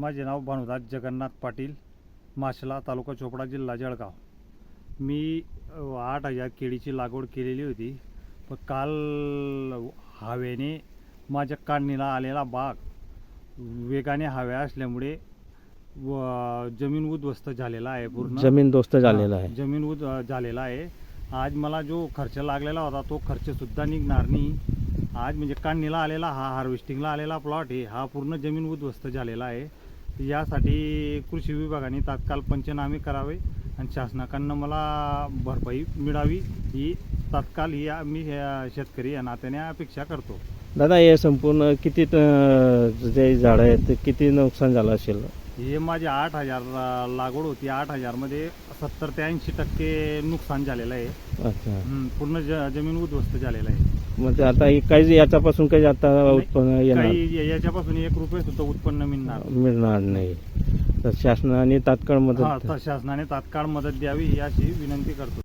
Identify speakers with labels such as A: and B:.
A: माझे नाव भानुदास जगन्नाथ पाटील माशला तालुका चोपडा जिल्हा जळगाव. मी आठ हजार केळीची लागवड केलेली होती पण काल हवेने माझ्या काढणीला आलेला बाग वेगाने हव्या असल्यामुळे व जमीन उद्ध्वस्त झालेला आहे पूर्ण.
B: जमीन दोस्त झालेला आहे.
A: जमीन उद झालेला आहे. आज मला जो खर्च लागलेला होता तो खर्च सुद्धा निघणार नाही. आज म्हणजे काढणीला आलेला हा हार्वेस्टिंगला आलेला प्लॉट आहे हा पूर्ण जमीन उद्ध्वस्त झालेला आहे. यासाठी कृषी विभागाने तात्काळ पंचनामे करावे आणि शासनाकडनं मला भरपाई मिळावी ही तात्काळ ही मी अ, शेतकरी या नात्याने अपेक्षा करतो.
B: दादा हे संपूर्ण किती जे झाडं आहेत ते किती नुकसान झालं असेल?
A: हे माझे आठ हजार लागवड होती. आठ हजारमध्ये सत्तर ते ऐंशी टक्के नुकसान झालेलं आहे.
B: अच्छा.
A: पूर्ण ज जमीन उद्ध्वस्त झालेलं आहे.
B: मग ते आता हे काही याच्यापासून काही आता उत्पन्न येणार.
A: काही याच्यापासून एक रुपये सुद्धा उत्पन्न मिळणार
B: मिळणार नाही. तर शासनाने तात्काळ
A: हा
B: मदत
A: शासनाने तात्काळ मदत द्यावी ही अशी विनंती करतो.